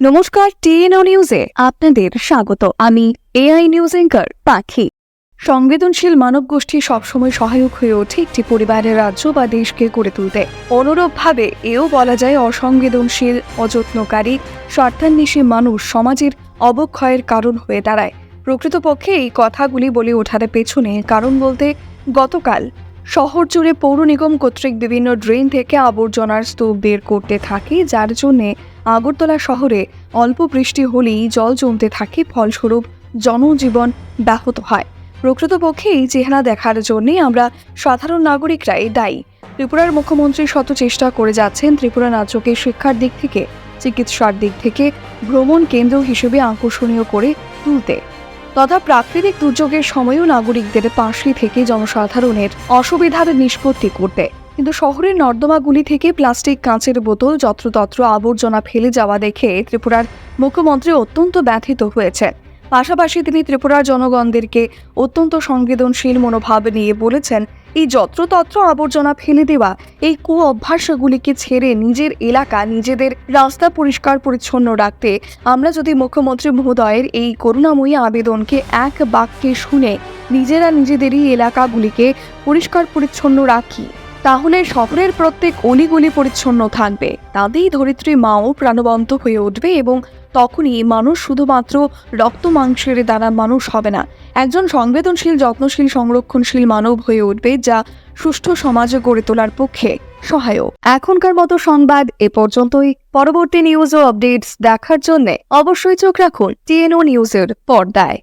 নমস্কার, টিএনও নিউজে আপনাদের স্বাগত। আমি এআই নিউজ এঙ্কার পাখি। সংবেদনশীল মানব গোষ্ঠী সবসময় সহায়ক হয়ে ওঠে একটি পরিবারের রাজ্য বা দেশকে গড়ে তুলতে। অনুরূপভাবে এও বলা যায় অসংবেদনশীল, অযত্নকারী, স্বার্থান্বেষী মানুষ সমাজের অবক্ষয়ের কারণ হয়ে দাঁড়ায়। প্রকৃতপক্ষে এই কথাগুলি বলে ওঠার পেছনে কারণ বলতে গতকাল শহর জুড়ে পৌর নিগম কর্তৃক বিভিন্ন ড্রেন থেকে আবর্জনার স্তূপ বের করতে থাকে, যার জন্যে আগরতলা শহরে অল্প বৃষ্টি হলেই জল জমতে থাকে। ফলস্বরূপ জনজীবন ব্যাহত হয়। প্রকৃতপক্ষে এই চেহারা দেখার জন্যে আমরা সাধারণ নাগরিকরাই দায়ী। ত্রিপুরার মুখ্যমন্ত্রী শত চেষ্টা করে যাচ্ছেন ত্রিপুরা রাজ্যকে শিক্ষার দিক থেকে, চিকিৎসার দিক থেকে, ভ্রমণ কেন্দ্র হিসেবে আকর্ষণীয় করে তুলতে। তথা প্রাকৃতিক দুর্যোগের সময়ও নাগরিকদের পাশে থেকে জনসাধারণের অসুবিধার নিষ্পত্তি করতে। কিন্তু শহরের নর্দমাগুলি থেকে প্লাস্টিক কাঁচের বোতল, যত্রতত্র আবর্জনা ফেলে যাওয়া দেখে ত্রিপুরার মুখ্যমন্ত্রী অত্যন্ত ব্যথিত হয়েছেন। পাশাপাশি তিনি ত্রিপুরার জনগণদেরকে অত্যন্ত সংবেদনশীল মনোভাব নিয়ে বলেছেন, এই যত্রতত্র আবর্জনা ফেলে দেওয়া, এই কু অভ্যাসগুলিকে ছেড়ে নিজের এলাকা, নিজেদের রাস্তা পরিষ্কার পরিচ্ছন্ন রাখতে, আমরা যদি মুখ্যমন্ত্রী মহোদয়ের এই করুণাময়ী আবেদনকে এক বাক্যে শুনে নিজেরা নিজেদেরই এলাকাগুলিকে পরিষ্কার পরিচ্ছন্ন রাখি, তাহলে শহরের প্রত্যেক অলিগলি পরিচ্ছন্ন থাকবে। তাতেই ধরিত্রী মাও প্রাণবন্ত হয়ে উঠবে এবং তখনই মানুষ শুধুমাত্র রক্ত মাংসের দ্বারা মানুষ হবে না, একজন সংবেদনশীল, যত্নশীল, সংরক্ষণশীল মানব হয়ে উঠবে যা সুষ্ঠু সমাজ গড়ে তোলার পক্ষে সহায়ক। এখনকার মতো সংবাদ এ পর্যন্তই। পরবর্তী নিউজ ও আপডেটস দেখার জন্য অবশ্যই চোখ রাখুন টিএনও নিউজের পর্দায়।